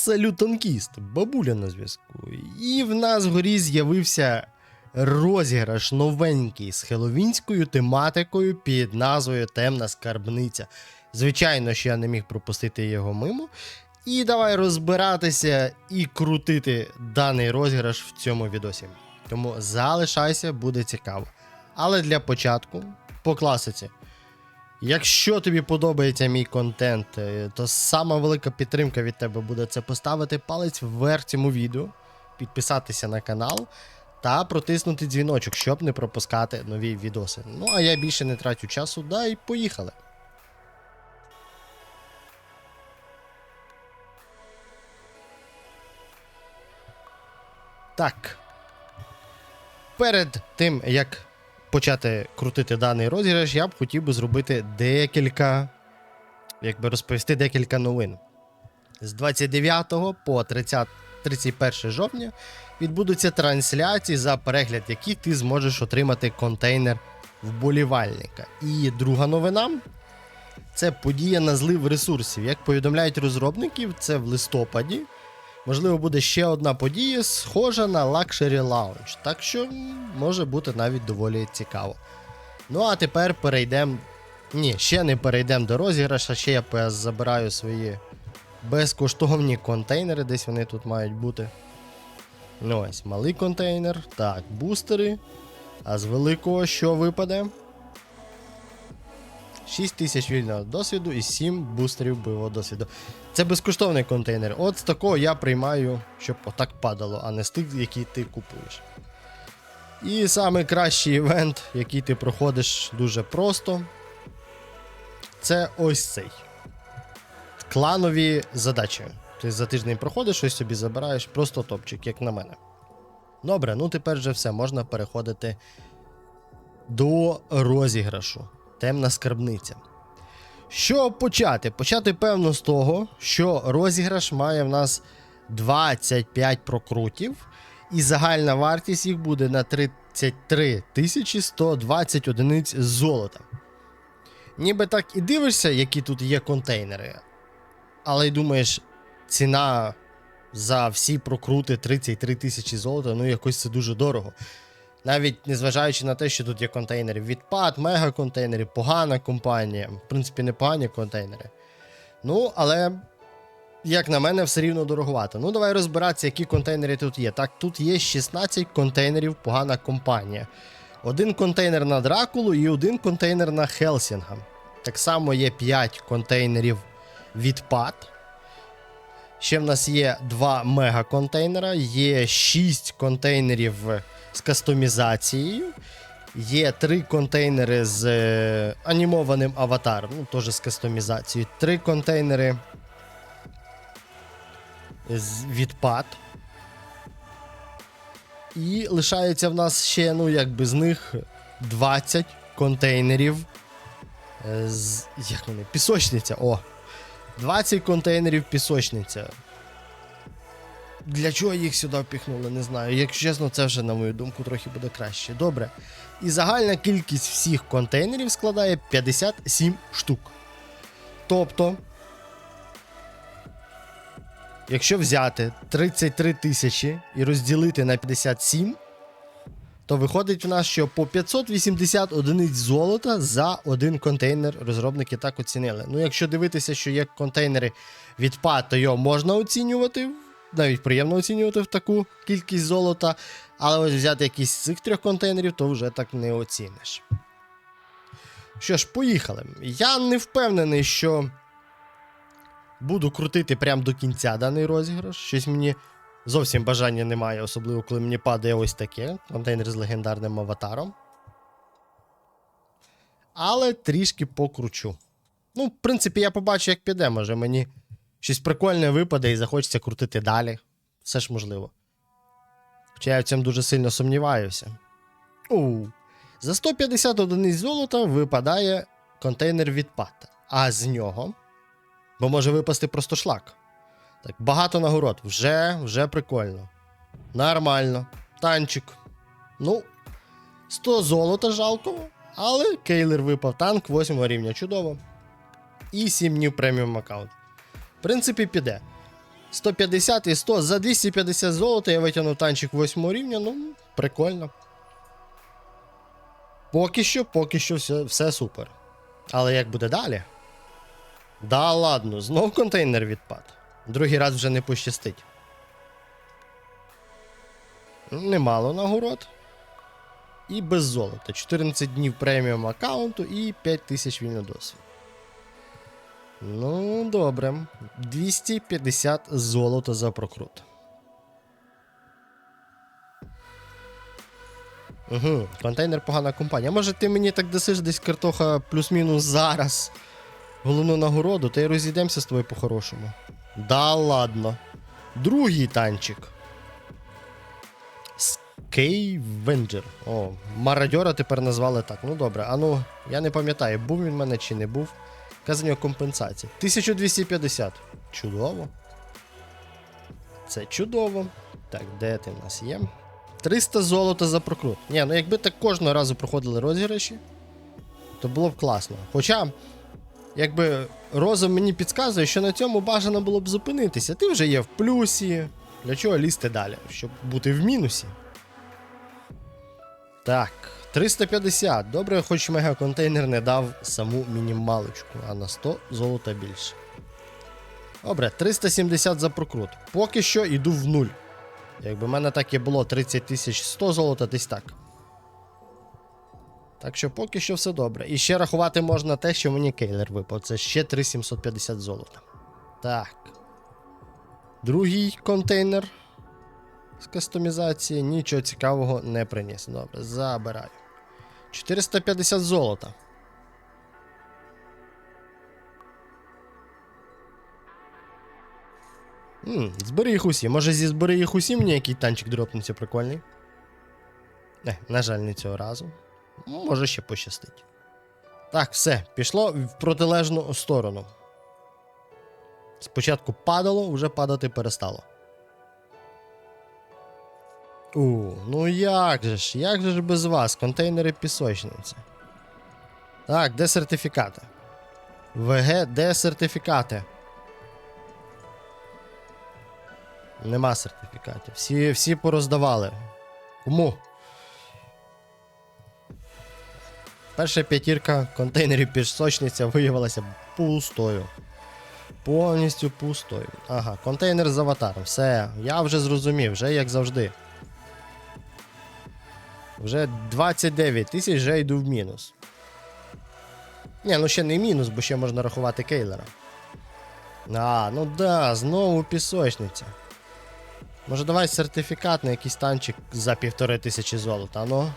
Салютонкіст, бабуля на зв'язку. І в нас вгорі з'явився розіграш новенький з хеловінською тематикою під назвою Темна скарбниця. Звичайно, що я не міг пропустити його мимо. І давай розбиратися і крутити даний розіграш в цьому відосі. Тому залишайся, буде цікаво. Але для початку, по класиці. Якщо тобі подобається мій контент, е, то сама велика підтримка від тебе буде це поставити палець вверх цьому відео, підписатися на канал та протиснути дзвіночок, щоб не пропускати нові відоси. Ну а я більше не трачу часу, да і поїхали. Так. Перед тим, як почати крутити даний розіграш, я б хотів би зробити декілька, як би розповісти декілька новин. З 29 по 30, 31 жовтня відбудуться трансляції, за перегляд яких ти зможеш отримати контейнер вболівальника. І друга новина це подія на злив ресурсів. Як повідомляють розробників, це в листопаді. Можливо, буде ще одна подія, схожа на Luxury Lounge, так що може бути навіть доволі цікаво. Ну а тепер перейдемо. Ні, ще не перейдемо до розіграша, ще я забираю свої безкоштовні контейнери, десь вони тут мають бути. Ну ось, малий контейнер. Так, бустери. А з великого що випаде? 6 тисяч вільного досвіду і 7 бустерів бойового досвіду. Це безкоштовний контейнер. От з такого я приймаю, щоб отак падало, а не з тих, які ти купуєш. І саме кращий івент, який ти проходиш дуже просто. Це ось цей. Кланові задачі. Ти за тиждень проходиш, щось собі забираєш, просто топчик, як на мене. Добре, ну тепер вже все, можна переходити до розіграшу. Темна скарбниця. Що почати? Почати, певно, з того, що розіграш має в нас 25 прокрутів, і загальна вартість їх буде на 33 тисячі 120 одиниць золота. Ніби так і дивишся, які тут є контейнери, але й думаєш, ціна за всі прокрути 33 тисячі золота, ну якось це дуже дорого. Навіть незважаючи на те, що тут є контейнери відпад, мега-контейнери, погана компанія. В принципі, непогані контейнери. Ну, але, як на мене, все рівно дороговато. Ну, давай розбиратися, які контейнери тут є. Так, тут є 16 контейнерів, погана компанія. Один контейнер на Дракулу і один контейнер на Хелсінга. Так само є 5 контейнерів відпад. Ще в нас є 2 мега-контейнера, є 6 контейнерів з кастомізацією. Є 3 контейнери з е, анімованим аватаром, ну теж з кастомізацією. 3 контейнери з відпад. І лишається в нас ще, ну, якби з них 20 контейнерів. е, З, як вони? Пісочниця. О! 20 контейнерів пісочниця. Для чого їх сюди впіхнули, не знаю. Якщо чесно, це вже, на мою думку, трохи буде краще. Добре. І загальна кількість всіх контейнерів складає 57 штук. Тобто, якщо взяти 33 тисячі і розділити на 57, то виходить в нас, що по 580 одиниць золота за один контейнер розробники так оцінили. Ну, якщо дивитися, що є контейнери відпад, то його можна оцінювати, навіть приємно оцінювати в таку кількість золота. Але ось взяти якийсь з цих трьох контейнерів, то вже так не оціниш. Що ж, поїхали. Я не впевнений, що буду крутити прямо до кінця даний розіграш. Щось мені зовсім бажання немає, особливо коли мені падає ось таке контейнер з легендарним аватаром. Але трішки покручу. Ну, в принципі, я побачу, як піде. Може мені щось прикольне випаде і захочеться крутити далі. Все ж можливо. Хоча я в цьому дуже сильно сумніваюся. Оу. За 150 одиниць золота випадає контейнер відпад. А з нього. Бо може випасти просто шлак. Так, багато нагород. Вже, вже прикольно. Нормально. Танчик. Ну, 100 золота жалко, але кейлер випав танк 8 рівня. Чудово. І 7 днів преміум аккаунт. В принципі, піде. 150 і 100. За 250 золота я витягнув танчик 8 рівня. Ну, прикольно. Поки що, поки що все, все супер. Але як буде далі? Да ладно, знов контейнер відпад. Другий раз вже не пощастить. Немало нагород. І без золота. 14 днів преміум аккаунту і 5000 вільно досвід. Ну, добре. 250 золота за прокрут. Угу, контейнер погана компанія. Може ти мені так дасиш десь картоха плюс-мінус зараз. Головну нагороду, та й розійдемося з тобою по-хорошому. Да ладно. Другий танчик. Скейвенджер. О, мародьора тепер назвали так. Ну добре, а ну, я не пам'ятаю, був він в мене чи не був. Яка за нього компенсація? 1250. Чудово. Це чудово. Так, де ти в нас є? 300 золота за прокрут. Ні, ну якби так кожного разу проходили розіграші, то було б класно. Хоча, якби розум мені підказує, що на цьому бажано було б зупинитися. Ти вже є в плюсі. Для чого лізти далі? Щоб бути в мінусі. Так, 350. Добре, хоч мегаконтейнер не дав саму мінімалочку, а на 100 золота більше. Добре, 370 за прокрут. Поки що йду в нуль. Якби в мене так і було 30 тисяч 100 золота, десь так. Так що поки що все добре. І ще рахувати можна те, що мені кейлер випав. Це ще 3750 золота. Так. Другий контейнер з кастомізації нічого цікавого не приніс. Добре, забираю. 450 золота. М, збери їх усі. Може зі збери їх усі мені який танчик дропнеться прикольний. Не, на жаль, не цього разу. Може ще пощастить. Так, все, пішло в протилежну сторону. Спочатку падало, вже падати перестало. У, ну як же ж, як же ж без вас? Контейнери пісочниці. Так, де сертифікати? ВГ, де сертифікати? Нема сертифікатів. Всі, всі пороздавали. Кому? Перша п'ятірка контейнерів пісочниця виявилася пустою. Повністю пустою. Ага, контейнер з аватаром. Все, я вже зрозумів, вже як завжди. Вже 29 тисяч вже йду в мінус. Ні, ну ще не мінус, бо ще можна рахувати кейлера. А, ну да, знову пісочниця. Може давай сертифікат на якийсь танчик за півтори тисячі золота, ну.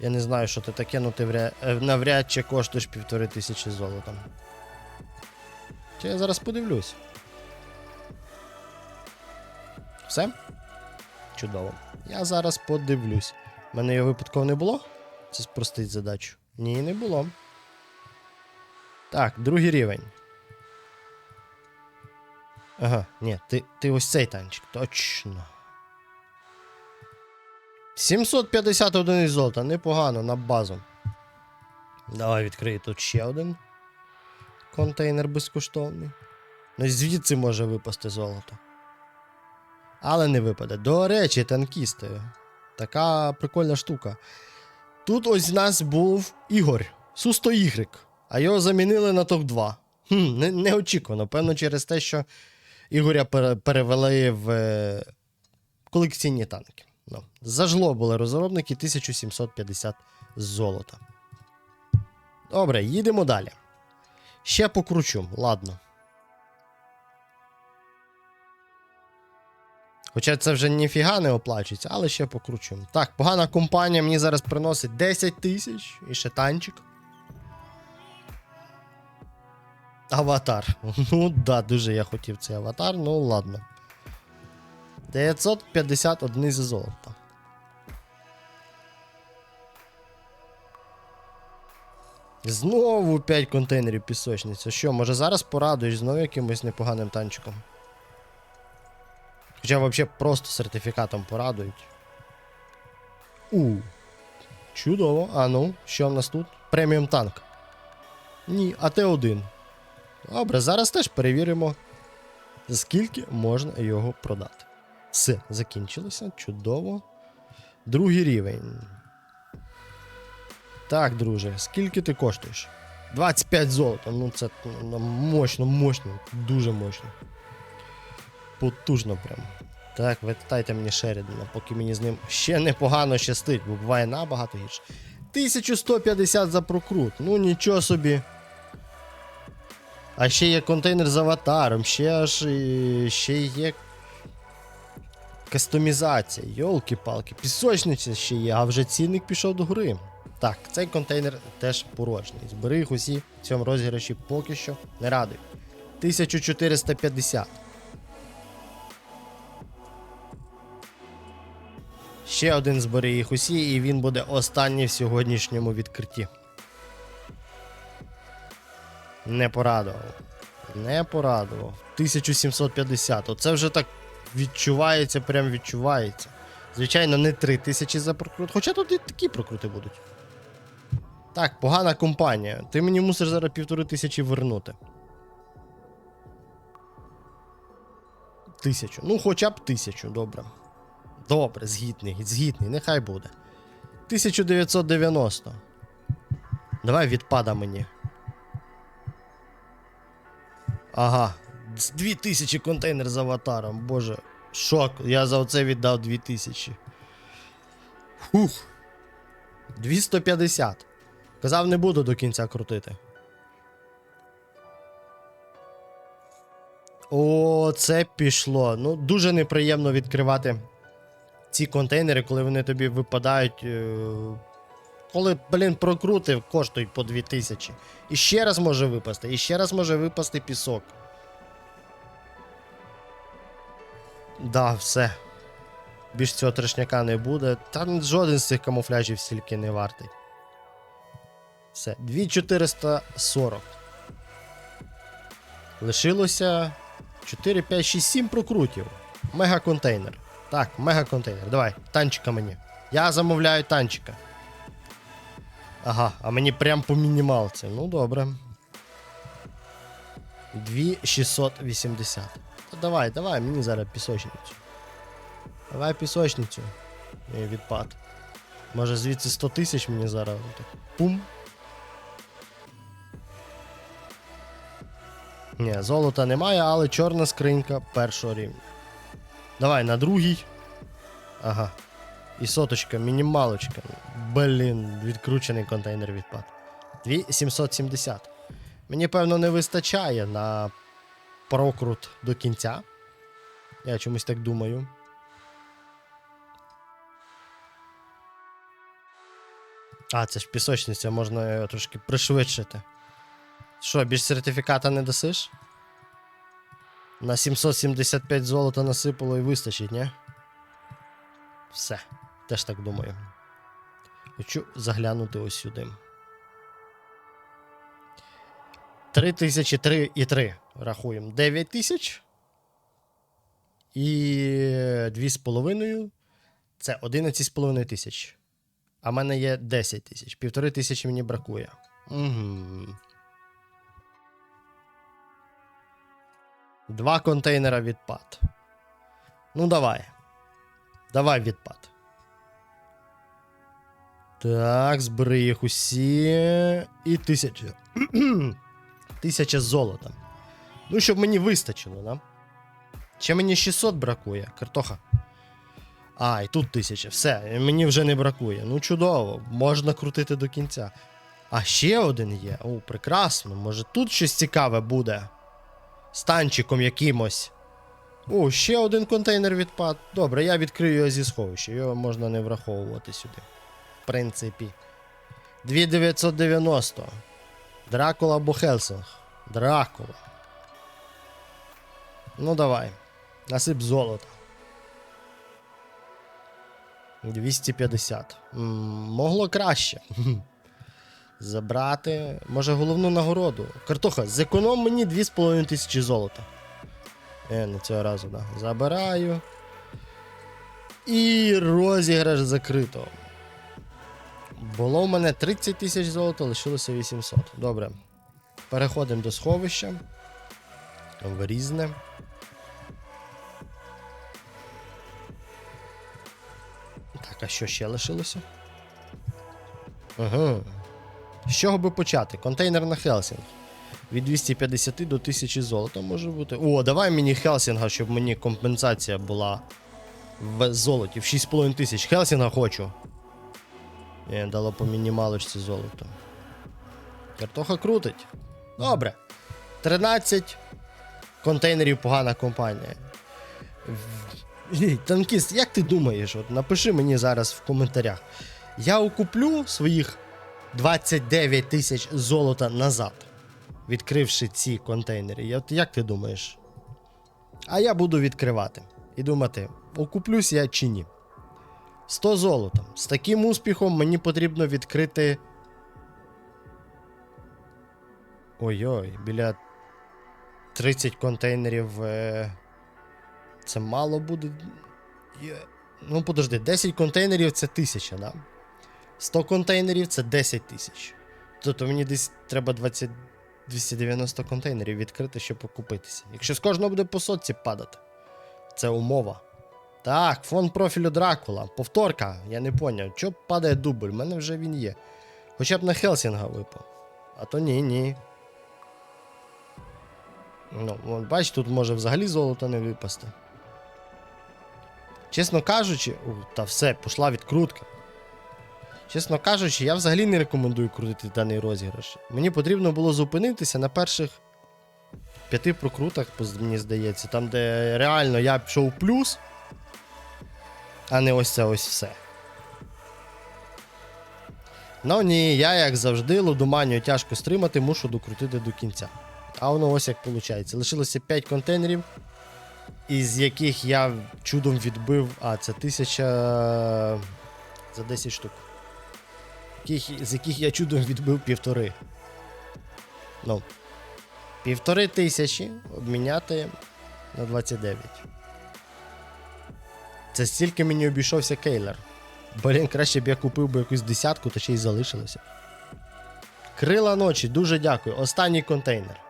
Я не знаю, що ти таке, ну ти вря... е, навряд чи коштуєш півтори тисячі золота. Чи я зараз подивлюсь. Все? Чудово. Я зараз подивлюсь. У мене його випадково не було? Це спростить задачу. Ні, не було. Так, другий рівень. Ага, ні, ти, ти ось цей танчик, точно. 750 одиниць золота, непогано на базу. Давай відкрию тут ще один контейнер безкоштовний. Ну звідси може випасти золото. Але не випаде. До речі, танкісти. Така прикольна штука. Тут ось в нас був Ігор, Су-100 а його замінили на топ-2. Хм, не, неочікувано. Певно, через те, що Ігоря перевели в е, колекційні танки. Ну, зажло були розробники 1750 золота. Добре, їдемо далі. Ще покручу, ладно. Хоча це вже ніфіга не оплачується, але ще покручу. Так, погана компанія мені зараз приносить 10 тисяч і ще танчик. Аватар. Ну да, дуже я хотів цей аватар, ну ладно. 950 одиниць золота. Знову 5 контейнерів пісочниця. Що, може зараз порадуєш знову якимось непоганим танчиком? Хоча взагалі просто сертифікатом порадують. У. Чудово. А ну, що в нас тут? Преміум танк. Ні, АТ-1. Добре, зараз теж перевіримо скільки можна його продати? Все, закінчилося. Чудово. Другий рівень. Так, друже, скільки ти коштуєш? 25 золота. Ну це ну, мощно, мощно, дуже мощно. Потужно прям. Так, вертайте мені Шерідана, поки мені з ним ще непогано щастить, бо буває набагато гірше. 1150 за прокрут. Ну нічого собі. А ще є контейнер з аватаром, ще аж і- ще є кастомізація. Йолки-палки, пісочниця ще є, а вже цінник пішов до гори. Так, цей контейнер теж порожній. Збери їх усі в цьому розіграші поки що не радий. 1450. Ще один збери їх усі, і він буде останній в сьогоднішньому відкритті. Не порадував. Не порадував. 1750. Оце вже так відчувається, прям відчувається. Звичайно, не 3000 за прокрут. Хоча тут і такі прокрути будуть. Так, погана компанія. Ти мені мусиш зараз півтори тисячі вернути. Тисячу. Ну, хоча б тисячу, добре. Добре, згідний, згідний, нехай буде. 1990. Давай відпада мені. Ага. З 2000 контейнер з аватаром. Боже. Шок. Я за оце віддав 2000. Фух. 250. Казав, не буду до кінця крутити. О, це пішло. Ну, дуже неприємно відкривати ці контейнери, коли вони тобі випадають. е, Коли, блін, прокрутив, коштують по 2000. І ще раз може випасти, і ще раз може випасти пісок. Да, все. Більш цього трешняка не буде. Там жоден з цих камуфляжів стільки не вартий. Все, 2440. Лишилося 4, 5, 6, 7 прокрутів. Мега-контейнер. Так, мега-контейнер. Давай, танчика мені. Я замовляю танчика. Ага, а мені прям по мінімалці. Ну добре. 2680. Та давай, давай, мені зараз пісочницю. Давай пісочницю. І відпад. Може звідси 100 тисяч мені зараз. Пум. Ні, золота немає, але чорна скринька першого рівня. Давай на другий. Ага. І соточка, мінімалочка. Блін, відкручений контейнер відпад. 2770. Мені, певно, не вистачає на прокрут до кінця. Я чомусь так думаю. А, це ж пісочниця, можна його трошки пришвидшити. Що, більш сертифіката не дасиш? На 775 золота насипало і вистачить, ні? Все, теж так думаю. Хочу заглянути ось сюди. 3003 і 3. Рахуємо. 9000. І 2,5. Це 11,5 тисяч. А в мене є 10 тисяч. Півтори тисячі мені бракує. Угу. Два контейнера відпад. Ну, давай. Давай відпад. Так, збери їх усі. І тисяча. тисяча золота. Ну, щоб мені вистачило, да? Ще мені 600 бракує, картоха. А, і тут тисяча. Все, мені вже не бракує. Ну, чудово, можна крутити до кінця. А ще один є. О, прекрасно. Може тут щось цікаве буде. З танчиком якимось. О, ще один контейнер відпад. Добре, я відкрию його зі сховища. Його можна не враховувати сюди. В принципі. 2990. Дракула або Хелсинг. Дракула. Ну давай. Насип золота. 250. М, могло краще. забрати. Може, головну нагороду. Картоха, зеконом мені 2,5 тисячі золота. Е, не цього разу, да. Забираю. І розіграш закрито. Було в мене 30 тисяч золота, лишилося 800. Добре. Переходимо до сховища. Вирізне. Так, а що ще лишилося? Ага, з чого би почати? Контейнер на Хелсінг. Від 250 до 1000 золота може бути. О, давай мені Хелсінга, щоб мені компенсація була в золоті. В 6,5 тисяч. Хелсінга хочу. Ні, дало по мінімалочці золото. Картоха крутить. Добре. 13 контейнерів погана компанія. Танкіст, як ти думаєш? От напиши мені зараз в коментарях. Я окуплю своїх 29 тисяч золота назад, відкривши ці контейнери. От як ти думаєш? А я буду відкривати і думати, окуплюсь я чи ні. 100 золота. З таким успіхом мені потрібно відкрити. Ой-ой, біля 30 контейнерів. Е... Це мало буде. Ну, подожди, 10 контейнерів це 1000, да? 100 контейнерів це 10 тисяч. Тобто мені десь треба 20... 290 контейнерів відкрити, щоб окупитися. Якщо з кожного буде по сотці падати. Це умова. Так, фон профілю Дракула. Повторка, я не поняв. Чого падає дубль? У мене вже він є. Хоча б на Хелсінга випав. А то ні, ні. Ну, бач, тут може взагалі золото не випасти. Чесно кажучи, та все, пішла відкрутка. Чесно кажучи, я взагалі не рекомендую крутити даний розіграш. Мені потрібно було зупинитися на перших п'яти прокрутах, мені здається, там, де реально я пішов плюс, а не ось це ось все. Ну ні, я, як завжди, лудоманію тяжко стримати, мушу докрутити до кінця. А воно ось як виходить. Лишилося 5 контейнерів, із яких я чудом відбив. А, це 1000 за 10 штук. Яких, з яких я чудом відбив півтори. Ну. Півтори тисячі обміняти на 29. Це стільки мені обійшовся кейлер. Блін, краще б я купив би якусь десятку, та ще й залишилося. Крила ночі, дуже дякую. Останній контейнер.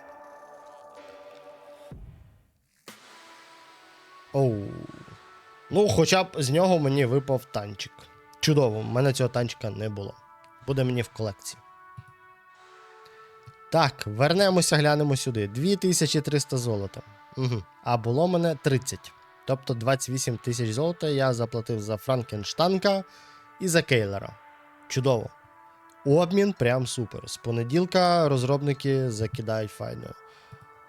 Оу. Ну, хоча б з нього мені випав танчик. Чудово, в мене цього танчика не було. Буде мені в колекції. Так, вернемося, глянемо сюди. 2300 золота. Угу. А було мене 30. Тобто 28 тисяч золота я заплатив за Франкенштанка і за Кейлера. Чудово. Обмін прям супер. З понеділка розробники закидають файно.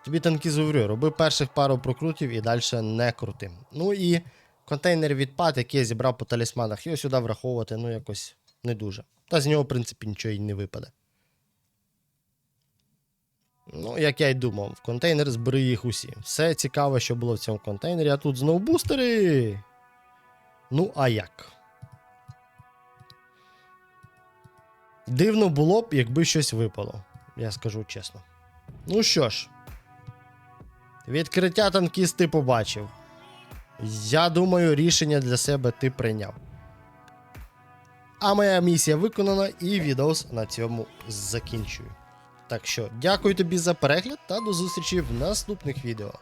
Тобі танки говорю, роби перших пару прокрутів і далі не крути. Ну і контейнер відпад, який я зібрав по талісманах, його сюди враховувати, ну якось не дуже. Та з нього, в принципі, нічого і не випаде. Ну, як я й думав, в контейнер збери їх усі. Все цікаве, що було в цьому контейнері, а тут знову бустери. Ну, а як? Дивно було б, якби щось випало, я скажу чесно. Ну що ж, відкриття танкіст ти побачив. Я думаю, рішення для себе ти прийняв. А моя місія виконана, і відос на цьому закінчую. Так що, дякую тобі за перегляд та до зустрічі в наступних відео.